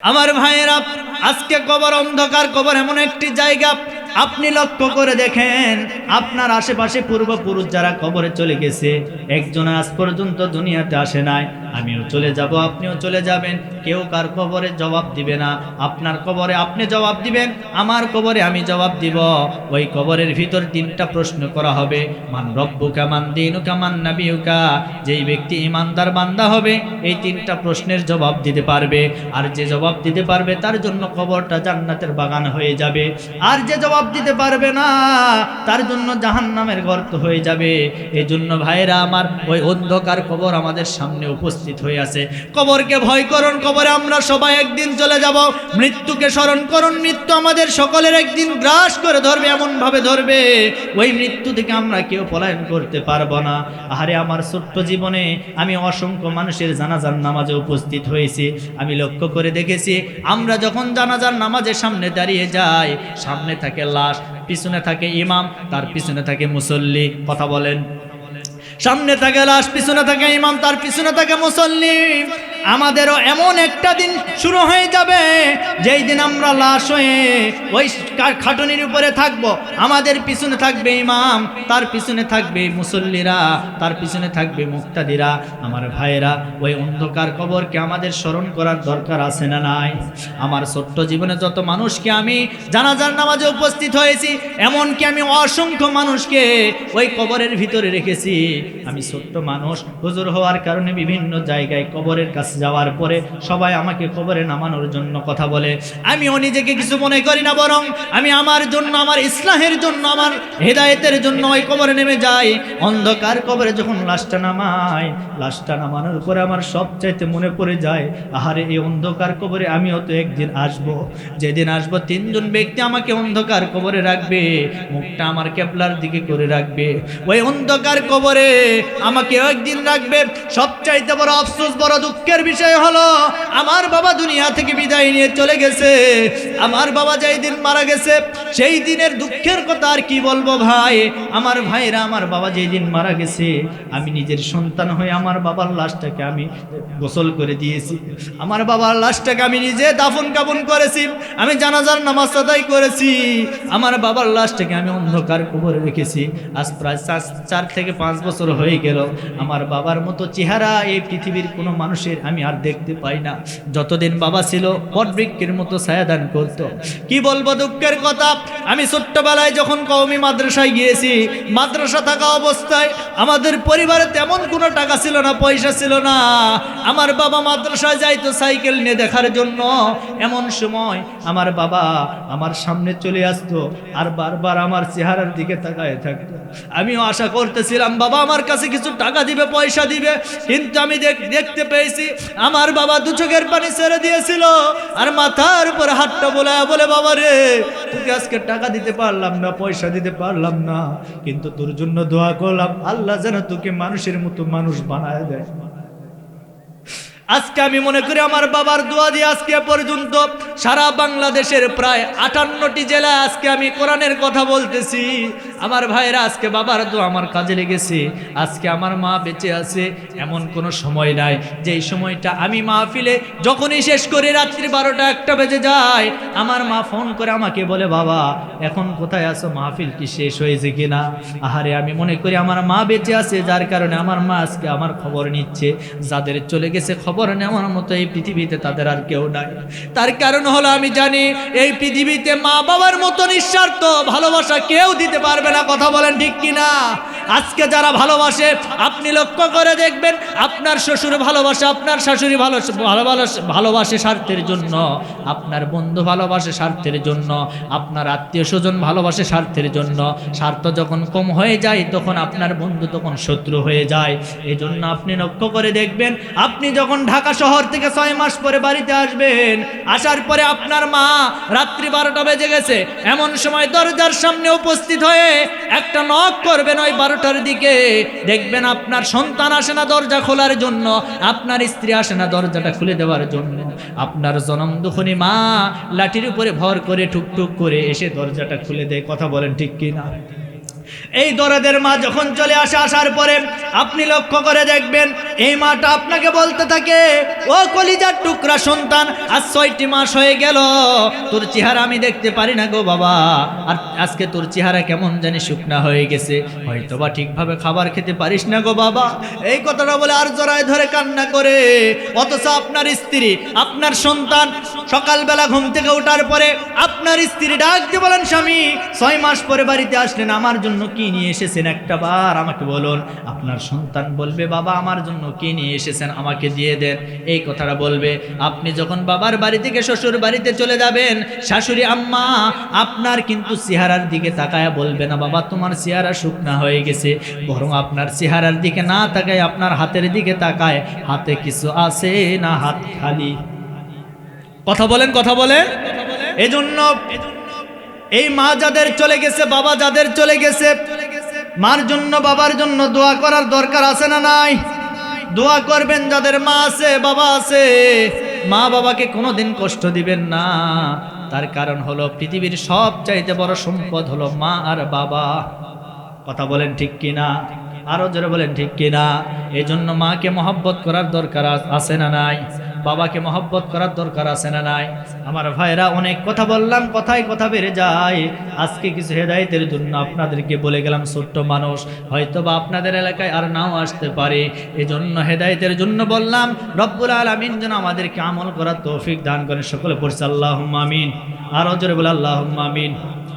আমার ভাইয়েরা আজকে কবর অন্ধকার কবর এমন একটি জায়গা আপনি লক্ষ্য করে দেখেন, আপনার আশেপাশে পূর্বপুরুষ যারা কবরে চলে গেছে, একজন আজ পর্যন্ত দুনিয়াতে আসে নাই, আমিও চলে যাব, আপনিও চলে যাবেন, কেউ কার কবরে জবাব দিবে না, আপনার কবরে আপনি জবাব দিবেন, আমার কবরে আমি জবাব দিব, ওই কবরের ভিতর তিনটা প্রশ্ন করা হবে, মান রব্বুকা, মান দিনুকা, মান নাবিউকা যেই ব্যক্তি ইমানদার বান্দা হবে, এই তিনটা প্রশ্নের জবাব দিতে পারবে, আর যে জবাব দিতে পারবে তার জন্য কবরটা জান্নাতের বাগান হয়ে যাবে, আর যে জবাব দিতে পারবে না। তার জন্য জাহান্নামের গর্ত হয়ে যাবে। এই জন্য ভাইরা আমার ওই অন্ধকার কবর আমাদের সামনে উপস্থিত হয়ে আছে। কবরকে ভয় করুন, কবরে আমরা সবাই একদিন চলে যাব। মৃত্যুকে স্মরণ করুন, মৃত্যু আমাদের সকলের একদিন গ্রাস করে ধরবে এমন ভাবে ধরবে। ওই মৃত্যু থেকে আমরা কেউ পলায়ন করতে পারব না। আহারে আমার ছোট্ট জীবনে আমি অসংখ্য মানুষের জানাজার নামাজে উপস্থিত হয়েছি। আমি লক্ষ্য করে দেখেছি, আমরা যখন জানাজার নামাজের সামনে দাঁড়িয়ে যাই, সামনে থাকে লাশ পিছনে থাকে ইমাম, তার পিছনে থাকে মুসল্লি, কথা বলেন। সামনে থাকে লাশ, পিছনে থাকে ইমাম, তার পিছনে থাকে মুসল্লি। আমাদেরও এমন একটা দিন শুরু হয়ে যাবে, যেই দিন আমরা লাশ হয়ে ওই খাটুনির উপরে থাকব। আমাদের পিছনে থাকবে ইমাম, তার পিছনে থাকবে মুসল্লিরা, তার পিছনে থাকবে মুক্তাদিরা। আমার ভাইয়েরা, ওই অন্ধকার কবরকে আমাদের স্মরণ করার দরকার আছে না নাই? আমার ছোট্ট জীবনে যত মানুষকে আমি জানাজার নামাজে উপস্থিত হয়েছি, এমনকি আমি অসংখ্য মানুষকে ওই কবরের ভিতরে রেখেছি। আমি ছোট্ট মানুষ, হুজুর হওয়ার কারণে বিভিন্ন জায়গায় কবরের কাছে যাওয়ার পরে সবাই আমাকে কবরে নামানোর জন্য কথা বলে, আমিও নিজেকে কিছু মনে করি না বরং আমি আমার জন্য, আমার ইসলামের জন্য, আমার হেদায়েতের জন্য ওই কবরে নেমে যাই। অন্ধকার কবরে যখন লাশটা নামাই, লাশটা নামানোর পরে আমার সবচাইতে মনে পড়ে যায়, আহারে, এই অন্ধকার কবরে আমিও তো একদিন আসব। যেদিন আসব তিনজন ব্যক্তি আমাকে অন্ধকার কবরে রাখবে, মুখটা আমার কেবলার দিকে করে রাখবে। ওই অন্ধকার কবরে আমাকে একদিন রাখবে। সবচাইতে বড় আফসোস, বড় দুঃখের বিষয় হলো, আমার বাবা দুনিয়া থেকে বিদায় নিয়ে চলে গেছে। আমার বাবা যেই দিন মারা গেছে, সেই দিনের দুঃখের কথা আর কি বলব ভাই? আমার ভাইরা আমার বাবা যেই দিন মারা গেছে, আমি নিজের সন্তান হয়ে আমার বাবার লাশটাকে আমি গোসল করে দিয়েছি। আমার বাবার লাশটাকে আমি নিজে দাফন কাফন করেছি, আমি জানাজার নামাজ আদায় করেছি। আমার বাবার লাশটাকে আমি অন্ধকার কবরে রেখেছি। আজ প্রায় চার থেকে পাঁচ বছর হয়ে গেল। আমার বাবার মতো চেহারা এই পৃথিবীর কোনো মানুষের আমি আর দেখতে পাই না। যতদিন বাবা ছিল বটবৃক্ষের মতো ছায়াদান করতো। কি বলব দুঃখের কথা? আমি ছোট্টবেলায় যখন কওমি মাদ্রাসায় গিয়েছি, মাদ্রাসা থাকা অবস্থায় আমাদের পরিবারে তেমন কোনো টাকা ছিল না, পয়সা ছিল না। আমার বাবা মাদ্রাসায় যাইতো সাইকেল নিয়ে দেখার জন্য। এমন সময় আমার বাবা আমার সামনে চলে আসতো আর বারবার আমার চেহারার দিকে তাকায় থাকতো। আমিও আশা করতেছিলাম, বাবা আমার কাছে কিছু টাকা দিবে, পয়সা দিবে। কিন্তু আমি দেখ- দেখতে পেয়েছি আমার বাবা দু চোখের পানি ছেড়ে দিয়েছিল, আর মাথার উপর হাতটা বলে বলে, বাবা রে, তোকে আজকে টাকা দিতে পারলাম না, পয়সা দিতে পারলাম না, কিন্তু তোর জন্য দোয়া করলাম, আল্লাহ যেন তোকে মানুষের মতো মানুষ বানায় দেয়। আজকে আমি মনে করি আমার বাবার দোয়া দিয়ে আজকে পর্যন্ত সারা বাংলাদেশের প্রায় আটান্নটি জেলায় আজকে আমি কোরআনের কথা বলতেছি। আমার ভাইরা, আজকে বাবার দোয়া আমার কাজে লেগেছে। আজকে আমার মা বেঁচে আছে, এমন কোনো সময় নাই। যেই সময়টা আমি মাহফিলে যখনই শেষ করে, রাত্রি বারোটা একটা বেজে যায়, আমার মা ফোন করে আমাকে বলে, বাবা, এখন কোথায় আছো? মাহফিল কি শেষ হয়েছে কিনা আহারে, আমি মনে করি আমার মা বেঁচে আছে, যার কারণে আমার মা আজকে আমার খবর নিচ্ছে। যাদের চলে গেছে খবর নেওয়ার মতো এই পৃথিবীতে তাদের আর কেউ নাই। তার কারণ হলো, আমি জানি, এই পৃথিবীতে মা বাবার মতো নিঃস্বার্থ ভালোবাসা কেউ দিতে পারবে না। কথা বলেন ঠিক কিনা? আজকে যারা ভালোবাসে, আপনি লক্ষ্য করে দেখবেন আপনার শ্বশুর ভালোবাসে, আপনার শাশুড়ি ভালো ভালোবাসে ভালোবাসে স্বার্থের জন্য। আপনার বন্ধু ভালোবাসে স্বার্থের জন্য। আপনার আত্মীয় স্বজন ভালোবাসে স্বার্থের জন্য। স্বার্থ যখন কম হয়ে যায়, তখন আপনার বন্ধু তখন শত্রু হয়ে যায়। এই জন্য আপনি লক্ষ্য করে দেখবেন, আপনি যখন ঢাকা শহর থেকে ছয় মাস পরে বাড়িতে আসবেন, আসার পরে আপনার মা রাত্রি বারোটা বেজে গেছে। এমন সময় দরজার সামনে উপস্থিত হয়ে একটা নক করবেন, ওই বারোটার দিকে দেখবেন আপনার সন্তান আসে না দরজা খোলার জন্য, আপনার স্ত্রী আসে না দরজাটা খুলে দেওয়ার জন্য। আপনার জনম দুখনি মা লাঠির উপরে ভর করে টুকটুক করে এসে দরজাটা খুলে দেয়, কথা বলেন ঠিক কিনা? এই দরদের মা যখন চলে আসে, আসার পরে আপনি লক্ষ্য করে দেখবেন, এই মাটা আপনাকে বলতে থাকে, ও কলিজার টুকরা সন্তান, আজ ছয়টি মাস হয়ে গেল, তোর চেহারা আমি দেখতে পারি না গো বাবা। আর আজকে তোর চেহারা কেমন জানি শুকনা হয়ে গেছে হয়তো বা ঠিকভাবে খাবার খেতে পারিস না গো বাবা। এই কথাটা বলে আর জড়ায় ধরে কান্না করে, অথচ আপনার স্ত্রী, আপনার সন্তান সকালবেলা ঘুম থেকে ওঠার পরে আপনার স্ত্রী ডাক দিয়ে বলেন, স্বামী, ছয় মাস পরে বাড়িতে আসলেন, আমার জন্য কি নিয়ে এসেছেন? একটা বার আমাকে বলুন। আপনার সন্তান বলবে, বাবা, আমার জন্য কি নিয়ে এসেছেন? আমাকে দিয়ে দেন। এই কথাটা বলবে। আপনি যখন বাবার বাড়ি থেকে শ্বশুর বাড়িতে চলে যাবেন, শাশুড়ি, আম্মা, আপনার কিন্তু চেহারার দিকে তাকায় বলবে না, বাবা, তোমার চেহারা শুকনা হয়ে গেছে। বরং আপনার চেহারার দিকে না তাকায়, আপনার হাতের দিকে তাকায়, হাতে কিছু আছে না হাত খালি? কথা বলেন কথা বলেন। এজন্য এই মা যাদের চলে গেছে, বাবা যাদের চলে গেছে মার জন্য, বাবার জন্য দোয়া করার দরকার আছে না নাই? দোয়া করবেন যাদের মা আছে, বাবা আছে। মা বাবাকে কোনোদিন কষ্ট দিবেন না। তার কারণ হলো পৃথিবীর সব চাইতে বড় সম্পদ হলো মা আর বাবা। কথা বলেন ঠিক কিনা? আরও জোরে বলেন ঠিক কিনা? এই জন্য মাকে মহব্বত করার দরকার আছে না নাই? বাবাকে মহব্বত করার দরকার আছে না নাই? আমার ভাইরা অনেক কথা বললাম, কথায় কথা বেড়ে যায়। আজকে কিছু হেদায়েতের জন্য আপনাদেরকে বলে গেলাম, ছোট্ট মানুষ হয়তো বা আপনাদের এলাকায় আর নাও আসতে পারে। এজন্য হেদায়েতের জন্য বললাম, রব্বুল আলমিন যেন আমাদেরকে আমল করার তৌফিক দান করেন। সকলে পড়ছে আল্লাহ আমিন। আরও জোরে বলে আল্লাহ আমিন।